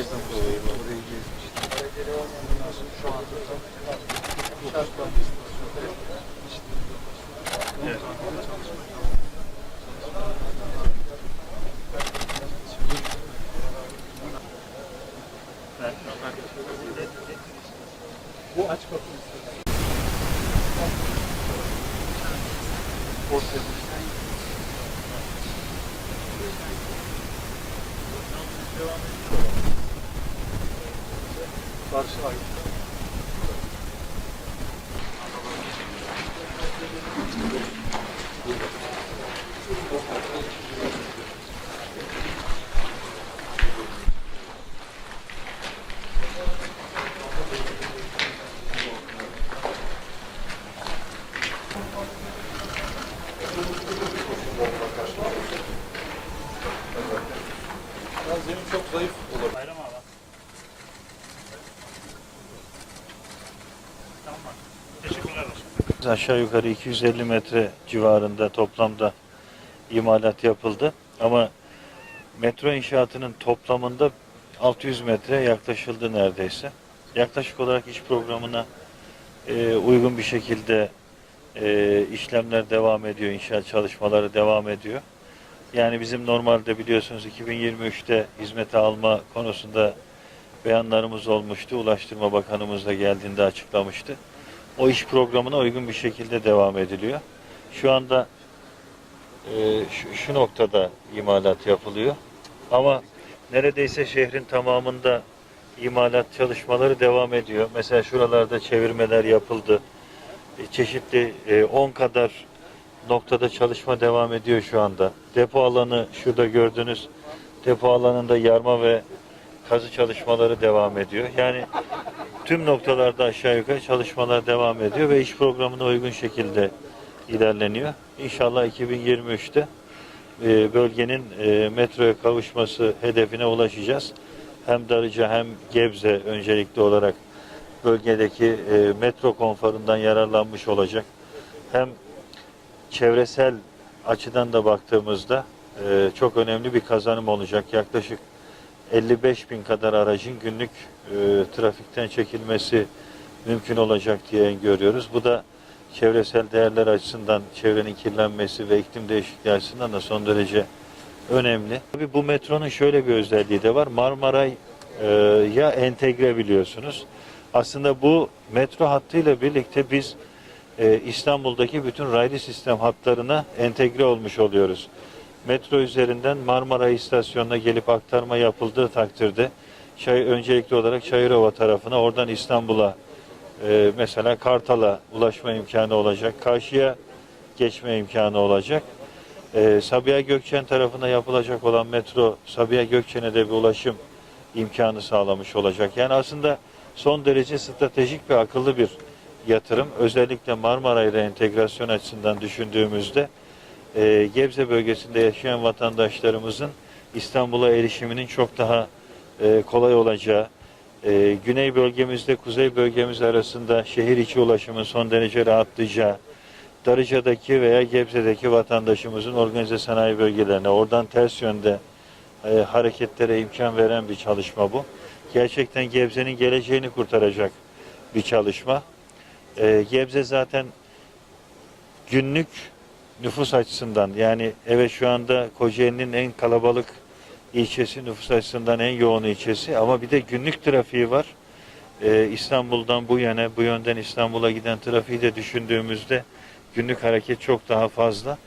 Evet. Bu aç istedim. Ortaya Karşı ay. Ya zemin çok zayıf olur. Aşağı yukarı 250 metre civarında toplamda imalat yapıldı. Ama metro inşaatının toplamında 600 metre yaklaşıldı neredeyse. Yaklaşık olarak iş programına e, uygun bir şekilde e, işlemler devam ediyor, inşaat çalışmaları devam ediyor. Yani bizim normalde biliyorsunuz 2023'te hizmete alma konusunda beyanlarımız olmuştu. Ulaştırma Bakanımız da geldiğinde açıklamıştı. O iş programına uygun bir şekilde devam ediliyor. Şu anda e, şu, şu noktada imalat yapılıyor. Ama neredeyse şehrin tamamında imalat çalışmaları devam ediyor. Mesela şuralarda çevirmeler yapıldı. E, çeşitli e, 10 kadar noktada çalışma devam ediyor şu anda. Depo alanı şurada gördüğünüz depo alanında yarma ve kazı çalışmaları devam ediyor. Yani tüm noktalarda aşağı yukarı çalışmalar devam ediyor ve iş programına uygun şekilde ilerleniyor. İnşallah 2023'te e, bölgenin e, metroya kavuşması hedefine ulaşacağız. Hem Darıca hem Gebze öncelikli olarak bölgedeki e, metro konforundan yararlanmış olacak. Hem çevresel açıdan da baktığımızda çok önemli bir kazanım olacak. Yaklaşık 55 bin kadar aracın günlük e, trafikten çekilmesi mümkün olacak diye görüyoruz. Bu da çevresel değerler açısından, çevrenin kirlenmesi ve iklim değişikliği açısından da son derece önemli. Tabii bu metronun şöyle bir özelliği de var. Marmaray e, ya entegre biliyorsunuz. Aslında bu metro hattıyla birlikte biz e, İstanbul'daki bütün raylı sistem hatlarına entegre olmuş oluyoruz. Metro üzerinden Marmara istasyonuna gelip aktarma yapıldığı takdirde Çay, öncelikli olarak Çayırova tarafına oradan İstanbul'a e, mesela Kartal'a ulaşma imkanı olacak. Karşıya geçme imkanı olacak. E, Sabiha Gökçen tarafına yapılacak olan metro Sabiha Gökçen'e de bir ulaşım imkanı sağlamış olacak. Yani aslında son derece stratejik ve akıllı bir yatırım. Özellikle Marmara ile entegrasyon açısından düşündüğümüzde e, Gebze bölgesinde yaşayan vatandaşlarımızın İstanbul'a erişiminin çok daha e, kolay olacağı, e, güney bölgemizde kuzey bölgemiz arasında şehir içi ulaşımın son derece rahatlayacağı, Darıca'daki veya Gebze'deki vatandaşımızın organize sanayi bölgelerine oradan ters yönde e, hareketlere imkan veren bir çalışma bu. Gerçekten Gebze'nin geleceğini kurtaracak bir çalışma. E, Gebze zaten günlük nüfus açısından yani evet şu anda Kocaeli'nin en kalabalık ilçesi nüfus açısından en yoğun ilçesi ama bir de günlük trafiği var. Ee, İstanbul'dan bu yana bu yönden İstanbul'a giden trafiği de düşündüğümüzde günlük hareket çok daha fazla.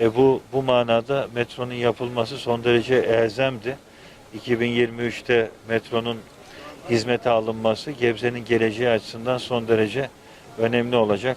E, bu bu manada metronun yapılması son derece elzemdi. 2023'te metronun hizmete alınması Gebze'nin geleceği açısından son derece önemli olacak.